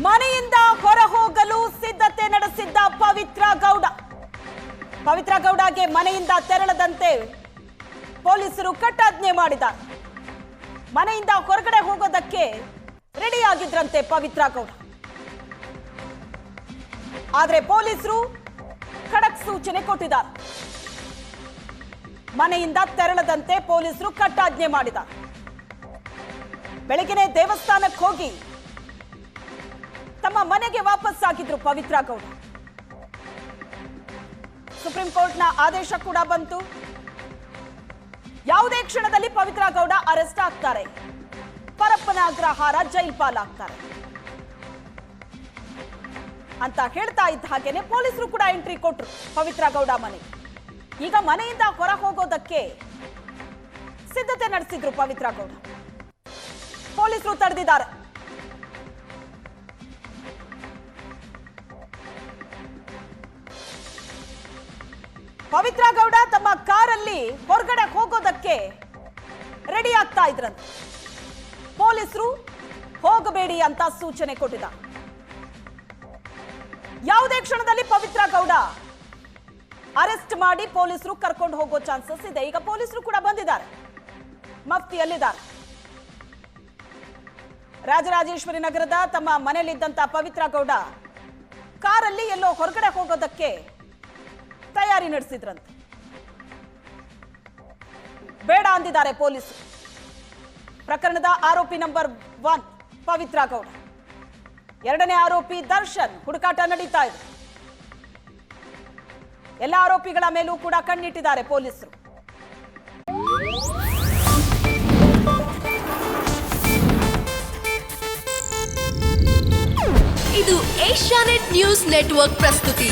ಮನೆಯಿಂದ ಹೊರ ಹೋಗಲು ಸಿದ್ಧತೆ ನಡೆಸಿದ್ದ ಪವಿತ್ರ ಗೌಡ. ಪವಿತ್ರ ಗೌಡಗೆ ಮನೆಯಿಂದ ತೆರಳದಂತೆ ಪೊಲೀಸರು ಕಟ್ಟಾಜ್ಞೆ ಮಾಡಿದ ಮನೆಯಿಂದ ಹೊರಗಡೆ ಹೋಗೋದಕ್ಕೆ ರೆಡಿಯಾಗಿದ್ರಂತೆ ಪವಿತ್ರ ಗೌಡ. ಆದರೆ ಪೊಲೀಸರು ಖಡಕ್ ಸೂಚನೆ ಕೊಟ್ಟಿದ್ದಾರೆ. ಮನೆಯಿಂದ ತೆರಳದಂತೆ ಪೊಲೀಸರು ಕಟ್ಟಾಜ್ಞೆ ಮಾಡಿದ ಬೆಳಗಿನ ದೇವಸ್ಥಾನಕ್ಕೆ ಹೋಗಿ ತಮ್ಮ ಮನೆಗೆ ವಾಪಸ್ ಆಗಿದ್ರು ಪವಿತ್ರ ಗೌಡ. ಸುಪ್ರೀಂ ಕೋರ್ಟ್ನ ಆದೇಶ ಕೂಡ ಬಂತು. ಯಾವುದೇ ಕ್ಷಣದಲ್ಲಿ ಪವಿತ್ರ ಗೌಡ ಅರೆಸ್ಟ್ ಆಗ್ತಾರೆ. ಪರಪ್ಪನ ಅಗ್ರಹಾರ ಜೈಲ್ ಪಾಲಾಗ್ತಾರೆ. ಅಂತ ಹೇಳ್ತಾ ಇದ್ದ ಹಾಗೇನೆ ಪೊಲೀಸರು ಕೂಡ ಎಂಟ್ರಿ ಕೊಟ್ರು ಪವಿತ್ರ ಗೌಡ ಮನೆ. ಈಗ ಮನೆಯಿಂದ ಹೊರ ಹೋಗೋದಕ್ಕೆ ಸಿದ್ಧತೆ ನಡೆಸಿದ್ರು ಪವಿತ್ರ ಗೌಡ. ಪೊಲೀಸರು ತಡೆದಿದ್ದಾರೆ. ಪವಿತ್ರ ಗೌಡ ತಮ್ಮ ಕಾರಲ್ಲಿ ಹೊರಗಡೆ ಹೋಗೋದಕ್ಕೆ ರೆಡಿ ಆಗ್ತಾ ಇದ್ರಂತೆ. ಪೊಲೀಸರು ಹೋಗಬೇಡಿ ಅಂತ ಸೂಚನೆ ಕೊಟ್ಟಿದ ಯಾವುದೇ ಕ್ಷಣದಲ್ಲಿ ಪವಿತ್ರ ಗೌಡ ಅರೆಸ್ಟ್ ಮಾಡಿ ಪೊಲೀಸರು ಕರ್ಕೊಂಡು ಹೋಗೋ ಚಾನ್ಸಸ್ ಇದೆ. ಈಗ ಪೊಲೀಸರು ಕೂಡ ಬಂದಿದ್ದಾರೆ. ಮಫ್ತಿಯಲ್ಲಿದ್ದಾರೆ. ರಾಜರಾಜೇಶ್ವರಿ ನಗರದ ತಮ್ಮ ಮನೆಯಲ್ಲಿದ್ದಂತ ಪವಿತ್ರ ಗೌಡ ಕಾರಲ್ಲಿ ಎಲ್ಲೋ ಹೊರಗಡೆ ಹೋಗೋದಕ್ಕೆ ತಯಾರಿ ನಡೆಸಿದ್ರಂತೆ. ಬೇಡ ಅಂದಿದ್ದಾರೆ ಪೊಲೀಸರು ಪ್ರಕರಣದ ಆರೋಪಿ ನಂಬರ್ ಒನ್ ಪವಿತ್ರ ಗೌಡ. ಎರಡನೇ ಆರೋಪಿ ದರ್ಶನ್ ಹುಡುಕಾಟ ನಡೀತಾ ಇದೆ. ಎಲ್ಲ ಆರೋಪಿಗಳ ಮೇಲೂ ಕೂಡ ಕಣ್ಣಿಟ್ಟಿದ್ದಾರೆ ಪೊಲೀಸರು. ಇದು ಏಷ್ಯಾನೆಟ್ ನ್ಯೂಸ್ ನೆಟ್ವರ್ಕ್ ಪ್ರಸ್ತುತಿ.